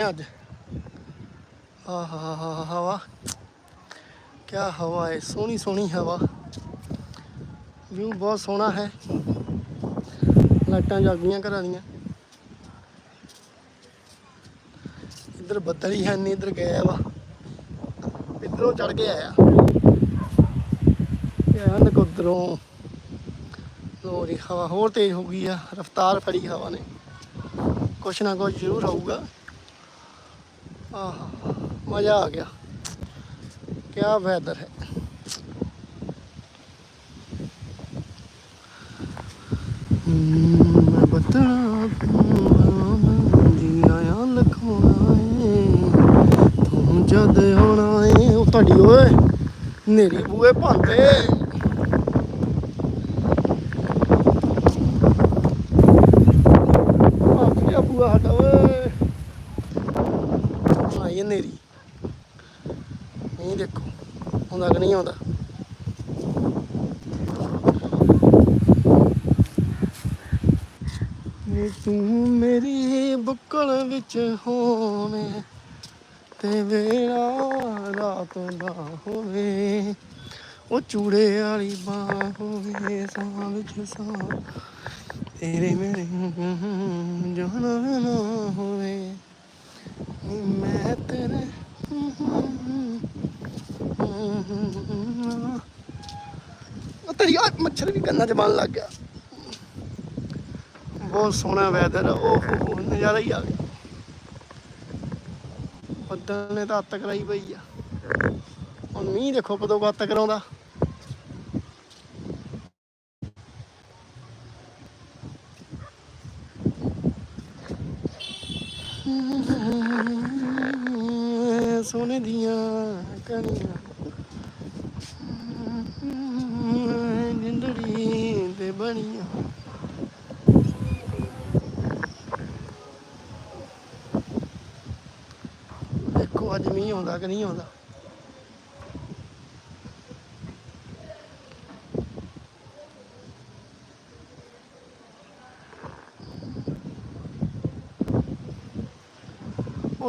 ਅੱਜ ਆਹ ਹਾ ਹਾ ਹਵਾ ਕੀ ਹਵਾ ਹੈ ਸੋਹਣੀ ਸੋਹਣੀ ਹਵਾ ਵਿਊ ਬਹੁਤ ਸੋਹਣਾ ਹੈ ਲਾਈਟਾਂ ਜਗਦੀਆਂ ਘਰਾਂ ਦੀਆਂ ਇੱਧਰ ਬੱਦਲ ਹੀ ਹੈ ਨਹੀਂ ਇੱਧਰ ਗਿਆ ਵਾ ਇੱਧਰੋਂ ਚੜ ਕੇ ਆਇਆ ਇਹ ਹਨ ਕੁਦਰੋਂ ਲੋਰੀ ਹਵਾ ਹੋਰ ਤੇਜ਼ ਹੋ ਗਈ ਆ ਰਫ਼ਤਾਰ ਫੜੀ ਹਵਾ ਨੇ ਕੁਛ ਨਾ ਕੁਛ ਜ਼ਰੂਰ ਹੋਊਗਾ ਆਹ ਮਜ਼ਾ ਆ ਗਿਆ। ਕੀ ਵੈਦਰ ਹੈ। ਮੈਂ ਬਤਣਾ ਜੀ ਆਇਆ ਲਖਵਾਏ ਤੂੰ ਜਦ ਆਉਣਾ ਏ, ਉਹ ਤੁਹਾਡੀ ਓਏ ਨੇਰੀ ਬੂਏ ਭਾਂਦੇ ਆ ਗਿਆ ਬੂਆ ਸਾਡਾ ਓਏ ਆਈ ਹੈ ਨਹੀਂ ਦੇਖੋ, ਆਉਂਦਾ ਕਿ ਨਹੀਂ ਆਉਂਦਾ? ਤੂੰ ਮੇਰੀ ਬੁੱਕਲ ਵਿੱਚ ਹੋਵੇਂ ਤੇ ਵੇਲਾ ਰਾਤ ਦਾ ਹੋਵੇ, ਉਹ ਚੂੜੇ ਵਾਲੀ ਬਾਹ ਹੋਵੇ, ਸਾਹ ਵਿੱਚ ਸਾਹ, ਤੇਰੇ ਮੇਰੇ ਜਾਣਾ ਨਾ ਹੋਵੇ। ਮੈਂ ਤੇਰੇ ਉਹ ਤੇਰੀ ਆ ਮੱਛਰ ਵੀ ਕੰਨਾਂ 'ਚ ਬਣ ਲੱਗ ਗਿਆ। ਬਹੁਤ ਸੋਹਣਾ ਵੈਦਰ ਓਹ ਨਜ਼ਾਰਾ ਹੀ ਆ ਗਿਆ। ਬੱਦਲ ਨੇ ਤਾਂ ਅੱਤ ਕਰਾਈ ਪਈ ਆ। ਹੁਣ ਮੀਂਹ ਦੇਖੋ ਕਦੋਂ ਅੱਤ ਕਰਾਉਂਦਾ। ਸੋਨੇ ਦੀਆਂ ਕਣੀਆਂ। ਜਿੰਦੜੀ ਤੇ ਬਣੀਆਂ। ਦੇਖੋ ਅੱਜ ਮੀਂਹ ਆਉਂਦਾ ਕਿ ਨਹੀਂ ਆਉਂਦਾ।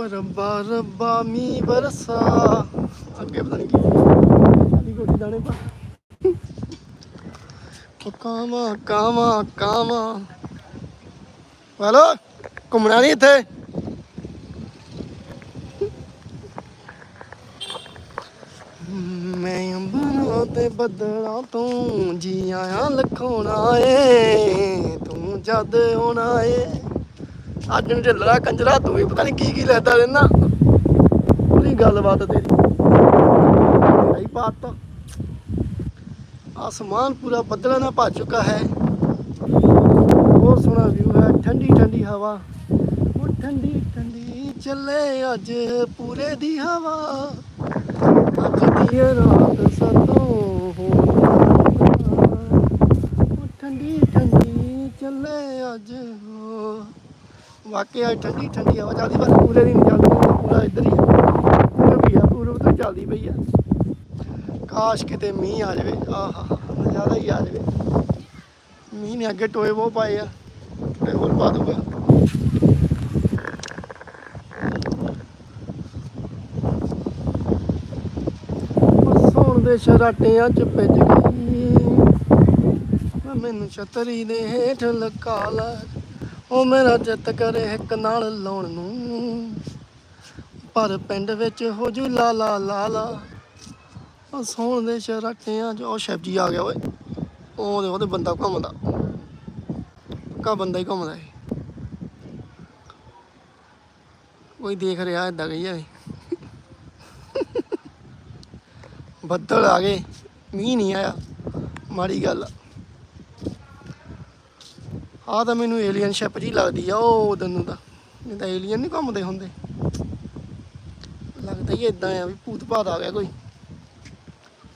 ਓ ਰੱਬਾ ਰੱਬਾ ਮੀਂਹ ਬਰਸਾ ਅੱਗੇ ਪਤਾ ਨਹੀਂ ਕੀ ਸਾਡੀ ਦਾਣੇ ਪਾ। ਓ ਕਾਮਾ ਕਾਮਾ ਕਾਮਾ ਹੈਲੋ ਘੁੰਮਣਾ ਨਹੀਂ ਇੱਥੇ। ਮੈਂ ਅੰਬਰਾਂ ਤੇ ਬੱਦਲਾਂ ਤੋਂ ਜੀ ਆਇਆ ਲਖੋਣਾ ਏ ਤੂੰ ਜਦ ਹੋਣਾ ਏ। ਅੱਜ ਢਿੱਲੜਾ ਕੰਜਰਾ, ਤੂੰ ਵੀ ਪਤਾ ਨਹੀਂ ਕੀ ਕੀ ਲੈਦਾ ਰਹਿਣਾ ਪੂਰੀ ਗੱਲਬਾਤ ਤੇਰੀ। ਸਹੀ ਬਾਤ ਤਾਂ ਆਸਮਾਨ ਪੂਰਾ ਬੱਦਲਾਂ ਨਾਲ ਭਰ ਚੁੱਕਾ ਹੈ। ਬਹੁਤ ਸੋਹਣਾ ਵਿਊ ਹੈ, ਠੰਡੀ ਠੰਡੀ ਹਵਾ। ਉਹ ਠੰਡੀ ਠੰਡੀ ਚੱਲੇ ਅੱਜ ਪੂਰੇ ਦੀ ਹਵਾ। ਅੱਜ ਦੀ ਰਾਤ ਸਤੋਂ ਹੋ ਠੰਡੀ ਠੰਡੀ ਚੱਲੇ ਅੱਜ। ਹੋ ਵਾਕਿਆ ਠੰਡੀ ਠੰਡੀ ਹਵਾ ਚੱਲਦੀ ਪਰ ਪੂਰੇ ਦੀ ਨਹੀਂ ਚੱਲਦੀ, ਪੂਰਾ ਇੱਧਰ ਹੀ ਪੂਰਬ ਹੀ ਆ ਪੂਰਬ ਤੋਂ ਚੱਲਦੀ ਪਈ ਆ। ਕਾਸ਼ ਕਿਤੇ ਮੀਂਹ ਆ ਜਾਵੇ। ਆਹਾ, ਨਜ਼ਾਰਾ ਹੀ ਆ ਜਾਵੇ। ਮੀਂਹ ਨੇ ਅੱਗੇ ਟੋਏ ਬਹੁਤ ਪਾਏ ਆ। ਟੋਏ ਹੋਰ ਪਾ ਦੂਗਾ ਸੌਣ ਦੇ ਸ਼ਰਾਟਿਆਂ ਚ ਭਿੱਜ ਗਈ। ਮੈਨੂੰ ਛਤਰੀ ਦੇ ਹੇਠ ਲਗਾ ਲਾ ਉਹ ਮੇਰਾ ਚਿੱਤ ਕਰੇ ਇੱਕ ਨਾਲ ਲਾਉਣ ਨੂੰ। ਪਰ ਪਿੰਡ ਵਿੱਚ ਹੋ ਜੂ ਲਾ ਲਾ ਲਾ ਲਾ। ਉਹ ਸੌਣ ਦੇ ਸ਼ਰਾਟਿਆਂ ਚ ਉਹ ਸ਼ਬਜੀ ਆ ਗਿਆ, ਓਏ। ਉਹਦੇ ਉਹਦੇ ਬੰਦਾ ਘੁੰਮਦਾ। ਕਾ ਬੰਦਾ ਹੀ ਘੁੰਮਦਾ ਏ ਕੋਈ ਦੇਖ ਰਿਹਾ ਏਦਾਂ ਗਈ ਹੈ ਬੱਦਲ ਆ ਗਏ। ਮੀਂਹ ਨਹੀਂ ਆਇਆ। ਮਾੜੀ ਗੱਲ ਆ। ਆਹ ਤਾਂ ਮੈਨੂੰ ਏਲੀਅਨ ਸ਼ਿਪ ਜੀ ਲੱਗਦੀ ਆ, ਉਹ ਉਦੋਂ ਨੂੰ ਨਹੀਂ ਤਾਂ ਏਲੀਅਨ ਨਹੀਂ ਘੁੰਮਦੇ ਹੁੰਦੇ। ਲੱਗਦਾ ਹੀ ਇਦਾਂ ਆ ਵੀ ਭੂਤ ਭਾਤ ਆ ਗਿਆ ਕੋਈ।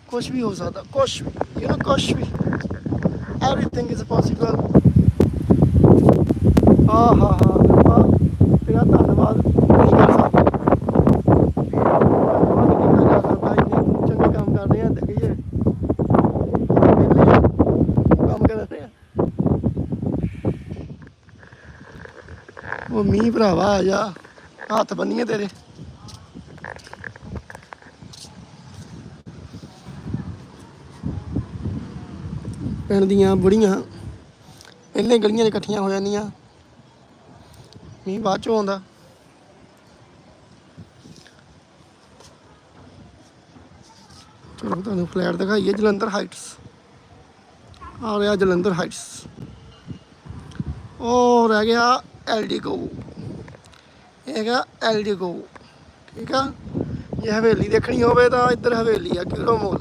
ਕੁਝ ਵੀ ਹੋ ਸਕਦਾ ਕੁਝ ਵੀ ਯੂ نو ਕੁਝ ਵੀ। ਐਵਰੀਥਿੰਗ ਇਜ਼ ਪੋਸੀਬਲ ਆਹ ਹਾ ਹਾ ਰੱਬਾ ਤੇਰਾ ਧੰਨਵਾਦ ਨਹੀਂ ਕਰ ਸਕਦਾ ਧੰਨਵਾਦ ਕੀਤਾ ਜਾ ਸਕਦਾ ਇੰਨੇ ਚੰਗੇ ਕੰਮ ਕਰਦੇ ਆ ਤੇ ਕਹੀਏ ਵਿਹਲੇ ਆ, ਕੰਮ ਕਰ ਰਹੇ ਆ ਉਹ ਮੀਂਹ ਭਰਾਵਾ ਆ ਜਾ। ਹੱਥ ਬੰਨੀਏ ਤੇਰੇ। ਪਿੰਡ ਦੀਆਂ ਬੁੜੀਆਂ ਪਹਿਲੇ ਗਲੀਆਂ 'ਚ ਇਕੱਠੀਆਂ ਹੋ ਜਾਂਦੀਆਂ। ਮੀਂਹ ਬਾਅਦ ਚੋਂ ਆਉਂਦਾ। ਚਲੋ ਤੁਹਾਨੂੰ ਫਲੈਟ ਦਿਖਾਈਏ, ਜਲੰਧਰ ਹਾਈਟਸ। ਆ ਰਿਹਾ ਜਲੰਧਰ ਹਾਈਟਸ। ਉਹ ਰਹਿ ਗਿਆ ਐਲਡੀਗੋ ਇਹ ਹੈਗਾ ਐਲਡੀਗੋ ਠੀਕ ਆ? ਜੇ ਹਵੇਲੀ ਦੇਖਣੀ ਹੋਵੇ ਤਾਂ ਇੱਧਰ ਹਵੇਲੀ ਆ ਕਿਲੋ ਮੋਲ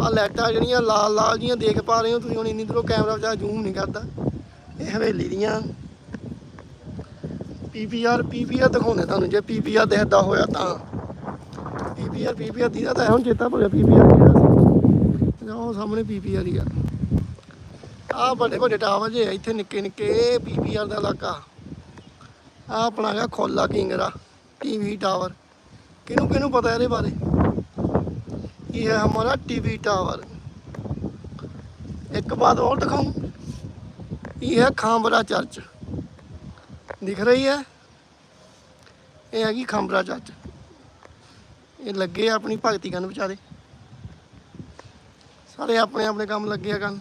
ਆ ਲਾਈਟਾਂ ਜਿਹੜੀਆਂ ਲਾਲ ਲਾਲ ਜੀਆਂ ਦੇਖ ਪਾ ਰਹੇ ਹੋ ਤੁਸੀਂ ਹੁਣ ਇੰਨੀ ਦੂਰੋਂ ਕੈਮਰਾ ਵਿਚਾਰਾ ਜ਼ੂਮ ਨਹੀਂ ਕਰਦਾ। ਇਹ ਹਵੇਲੀ ਦੀਆਂ। ਪੀਪੀਆਰ ਪੀਪੀਆਰ ਦਿਖਾਉਂਦੇ ਤੁਹਾਨੂੰ ਜੇ ਪੀਪੀਆਰ ਦੇਖਦਾ ਹੋਇਆ ਤਾਂ। ਪੀਪੀਆਰ ਪੀਪੀਆਰ ਦੀਦਾ ਤਾਂ ਹੈ, ਹੁਣ ਚੇਤਾ ਭੁੱਲਿਆ ਪੀਪੀਆਰ ਕਿਹੜਾ ਸੀ? ਉਹ ਸਾਹਮਣੇ ਪੀਪੀਆਰ ਹੀ ਆ। ਆਹ ਵੱਡੇ ਵੱਡੇ ਟਾਵਰ ਜੇ, ਇੱਥੇ ਨਿੱਕੇ ਨਿੱਕੇ ਪੀਪੀਆਰ ਦਾ ਇਲਾਕਾ। ਆਹ ਆਪਣਾ ਹੈਗਾ ਖੋਲਾ ਕਿੰਗਰਾ ਟੀਵੀ ਟਾਵਰ ਕਿਹਨੂੰ ਕਿਹਨੂੰ ਪਤਾ ਇਹਦੇ ਬਾਰੇ? ਇਹ ਹੈ ਹਮਾਰਾ ਟੀਵੀ ਟਾਵਰ ਇੱਕ ਬਾਤ ਹੋਰ ਦਿਖਾਉਂ। ਇਹ ਹੈ ਖਾਂਬਰਾ ਚਰਚ। ਦਿਖ ਰਹੀ ਹੈ? ਇਹ ਹੈਗੀ ਖਾਂਬਰਾ ਚਰਚ। ਇਹ ਲੱਗੇ ਆਪਣੀ ਭਗਤੀ ਕਰਨ ਵਿਚਾਰੇ। ਸਾਰੇ ਆਪਣੇ ਆਪਣੇ ਕੰਮ ਲੱਗੇ ਆ ਕਰਨ।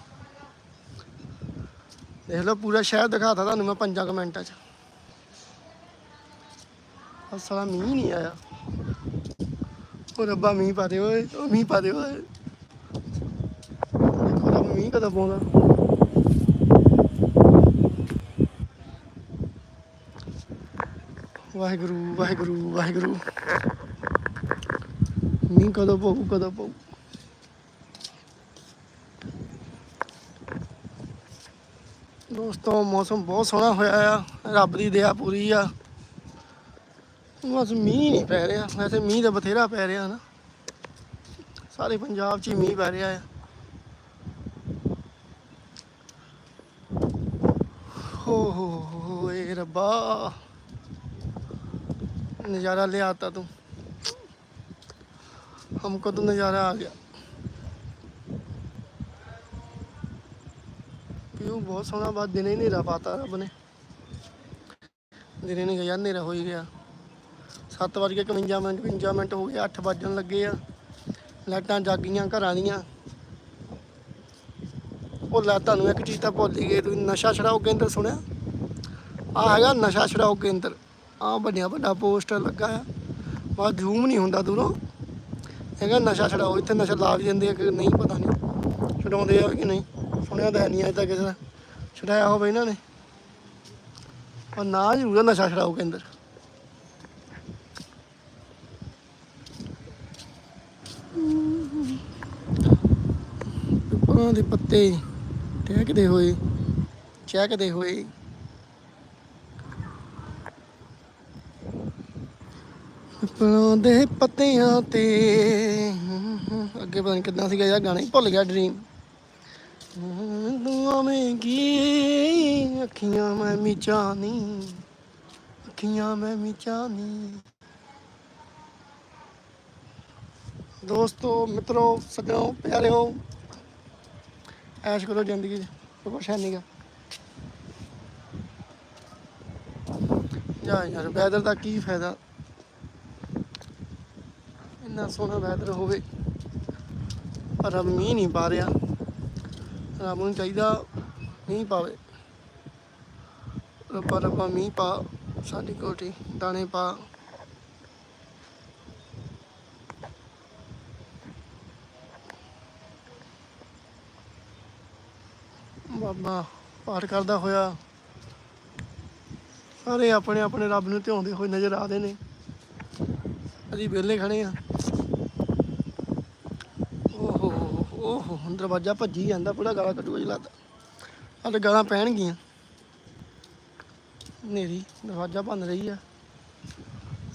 ਦੇਖ ਲਓ, ਪੂਰਾ ਸ਼ਹਿਰ ਦਿਖਾਤਾ ਤੁਹਾਨੂੰ ਮੈਂ 5 ਮਿੰਟਾਂ ਚ। ਅਸਲਾ ਮੀਂਹ ਨਹੀਂ ਆਇਆ। ਉਹ ਰੱਬਾ ਮੀਂਹ ਪਾ ਦੇ ਓਏ, ਉਹ ਮੀਂਹ ਪਾ ਦੇ ਓਏ। ਦੇਖੋ ਰੱਬ ਮੀਂਹ ਕਦੋਂ ਪਾਉਂਦਾ। ਵਾਹਿਗੁਰੂ ਵਾਹਿਗੁਰੂ ਵਾਹਿਗੁਰੂ। ਮੀਂਹ ਕਦੋਂ ਪਊ ਕਦੋਂ ਪਊ। ਦੋਸਤੋ ਮੌਸਮ ਬਹੁਤ ਸੋਹਣਾ ਹੋਇਆ ਆ ਰੱਬ ਦੀ ਦਇਆ ਪੂਰੀ ਆ ਬਸ ਮੀਂਹ ਨਹੀਂ ਪੈ ਰਿਹਾ ਵੈਸੇ ਮੀਂਹ ਤਾਂ ਬਥੇਰਾ ਪੈ ਰਿਹਾ ਨਾ ਸਾਰੇ ਪੰਜਾਬ 'ਚ ਹੀ ਮੀਂਹ ਪੈ ਰਿਹਾ ਆ ਹੋ ਹੋ ਹੋ ਏ ਰੱਬਾ ਨਜ਼ਾਰਾ ਲਿਆਤਾ ਤੂੰ हमको तो नज़ारा आ गया ਵਿਊ ਬਹੁਤ ਸੋਹਣਾ ਬਾਅਦ ਦਿਨੇ ਹਨੇਰਾ ਪਾਤਾ ਰੱਬ ਨੇ। ਦਿਨੇ ਨਹੀਂ ਗਿਆ, ਹਨੇਰਾ ਹੋਈ ਗਿਆ। 7:51 ਮਿੰਟ 55 ਮਿੰਟ ਹੋ ਗਿਆ 8 ਵੱਜਣ ਲੱਗੇ ਆ। ਲਾਈਟਾਂ ਜਾਗੀਆਂ ਘਰਾਂ ਦੀਆਂ। ਉਹ ਲੈ ਤੁਹਾਨੂੰ ਇੱਕ ਚੀਜ਼ ਤਾਂ ਭੁੱਲ ਹੀ ਗਏ, ਤੁਸੀਂ ਨਸ਼ਾ ਛੜਾਓ ਕੇਂਦਰ ਸੁਣਿਆ? ਆ ਹੈਗਾ ਨਸ਼ਾ ਛੜਾਓ ਕੇਂਦਰ। ਆ ਬਣਿਆ ਵੱਡਾ ਪੋਸਟਰ ਲੱਗਾ ਆ। ਬਸ ਜ਼ੂਮ ਨਹੀਂ ਹੁੰਦਾ ਦੂਰੋਂ। ਹੈਗਾ ਨਸ਼ਾ ਛੜਾਓ ਇੱਥੇ ਨਸ਼ਾ ਲਾਗ ਜਾਂਦੇ ਆ ਕਿ ਨਹੀਂ ਪਤਾ ਨਹੀਂ। ਛਡਾਉਂਦੇ ਆ ਕਿ ਨਹੀਂ। ਸੁਣਿਆ ਤਾਂ ਹੈ ਨਹੀਂ ਅਜੇ ਤੱਕ ਕਿਸੇ ਦਾ। ਛੁਡਾਇਆ ਹੋਵੇ ਇਹਨਾਂ ਨੇ। ਪਰ ਨਾ ਜ਼ਰੂਰ ਆ ਨਸ਼ਾ ਛਡਾਓ ਕੇਂਦਰ ਪਿੱਪਲਾਂ ਦੇ ਪੱਤੇ ਟਹਿਕਦੇ ਹੋਏ, ਚਹਿਕਦੇ ਹੋਏ। ਪਿੱਪਲਾਂ ਦੇ ਪੱਤਿਆਂ ਤੇ। ਅੱਗੇ ਪਤਾ ਨਹੀਂ ਕਿੱਦਾਂ ਸੀਗਾ ਯਾਰ ਗਾਣਾ। ਹੀ ਭੁੱਲ ਗਿਆ ਡ੍ਰੀਮ ਤੂੰ ਆਵੇਂਗੀ ਅੱਖੀਆਂ ਮੈਂ ਮਿਚਾਨੀ ਅੱਖੀਆਂ ਮੈਂ ਮਿਚਾਨੀ ਦੋਸਤੋ, ਮਿੱਤਰੋ ਸੱਜਣੋ ਪਿਆਰਿਓ, ਐਸ਼ ਕਰੋ ਜ਼ਿੰਦਗੀ 'ਚ ਕੁਛ ਹੈ ਨਹੀਂਗਾ ਯਾਰ ਯਾਰ, ਵੈਦਰ ਦਾ ਕੀ ਫਾਇਦਾ? ਇੰਨਾ ਸੋਹਣਾ ਵੈਦਰ ਹੋਵੇ, ਪਰ ਰੱਬ ਮੀਂਹ ਨਹੀਂ ਪਾ ਰਿਹਾ। ਰੱਬ ਨੂੰ ਚਾਹੀਦਾ ਮੀਂਹ ਪਾਵੇ। ਰੱਬਾ ਰੱਬਾ ਮੀਂਹ ਪਾ, ਸਾਡੀ ਕੋਠੀ ਦਾਣੇ ਪਾ। ਬਾਬਾ ਪਾਠ ਕਰਦਾ ਹੋਇਆ। ਸਾਰੇ ਆਪਣੇ ਆਪਣੇ ਰੱਬ ਨੂੰ ਧਿਆਉਂਦੇ ਹੋਏ ਨਜ਼ਰ ਆਦੇ ਨੇ। ਅਸੀਂ ਵਿਹਲੇ ਖੜੇ ਆ ਓਹੋ ਓਹੋ, ਹੁਣ ਦਰਵਾਜ਼ਾ ਭੱਜੀ ਜਾਂਦਾ, ਪੂਰਾ ਗਾਲਾਂ ਕੱਢੂਗਾ ਜੀ ਲੱਗਦਾ ਹਾਲੇ ਗਾਲਾਂ ਪੈਣਗੀਆਂ। ਨੇਰੀ ਦਰਵਾਜ਼ਾ ਭੰਨ ਰਹੀ ਆ।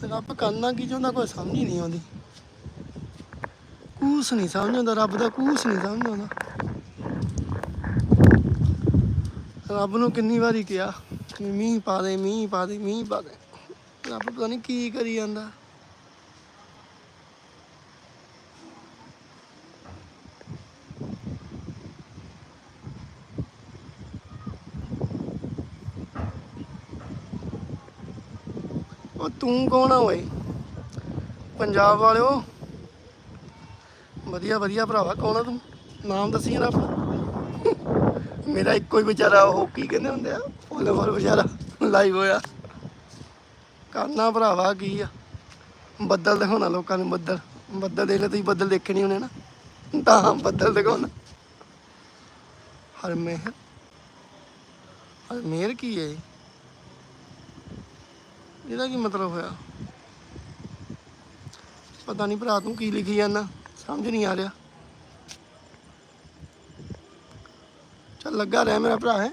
ਤੇ ਰੱਬ ਕਰਨਾ ਕੀ ਚਾਹੁੰਦਾ ਕੋਈ ਸਮਝ ਹੀ ਨਹੀਂ ਆਉਂਦੀ। ਕੂਸ ਨਹੀਂ ਸਮਝ ਆਉਂਦਾ, ਰੱਬ ਦਾ ਕੂਸ ਨਹੀਂ ਸਮਝ ਆਉਂਦਾ। ਰੱਬ ਨੂੰ ਕਿੰਨੀ ਵਾਰੀ ਕਿਹਾ ਕਿ ਮੀਂਹ ਪਾ ਦੇ, ਮੀਂਹ ਪਾ ਦੇ, ਮੀਂਹ ਪਾ ਦੇ। ਰੱਬ ਪਤਾ ਨਹੀਂ ਕੀ ਕਰੀ ਜਾਂਦਾ। ਤੂੰ ਕੌਣ ਆ ਓਏ? ਪੰਜਾਬ ਵਾਲਿਓ। ਵਧੀਆ ਵਧੀਆ ਭਰਾਵਾ, ਕੌਣ ਆ ਤੂੰ? ਨਾਮ ਦੱਸੀ ਜਰਾ ਮੇਰਾ ਇੱਕੋ ਹੀ ਵਿਚਾਰਾ, ਉਹ ਕੀ ਕਹਿੰਦੇ ਹੁੰਦੇ ਆ? ਫੋਲੋਵਰ ਵਿਚਾਰਾ ਲਾਈਵ ਹੋਇਆ। ਕਰਨਾ ਭਰਾਵਾ, ਕੀ ਆ? ਬੱਦਲ ਦਿਖਾਉਣਾ ਲੋਕਾਂ ਨੂੰ, ਬੱਦਲ। ਬੱਦਲ ਦੇਖ ਲੈ, ਤੁਸੀਂ ਬੱਦਲ ਦੇਖੇ ਨਹੀਂ ਹੋਣੇ ਨਾ। ਤਾਂ ਬੱਦਲ ਦਿਖਾਉਣਾ। ਹਰਮੇਹਰ ਹਰਮੇਹਰ ਕੀ ਹੈ ਇਹਦਾ ਕੀ ਮਤਲਬ ਹੋਇਆ? ਪਤਾ ਨਹੀਂ ਭਰਾ ਤੂੰ ਕੀ ਲਿਖੀ ਜਾਂਦਾ, ਸਮਝ ਨਹੀਂ ਆ ਰਿਹਾ। ਚੱਲ ਲੱਗਾ ਰਹਿ ਮੇਰਾ ਭਰਾ ਹੈ।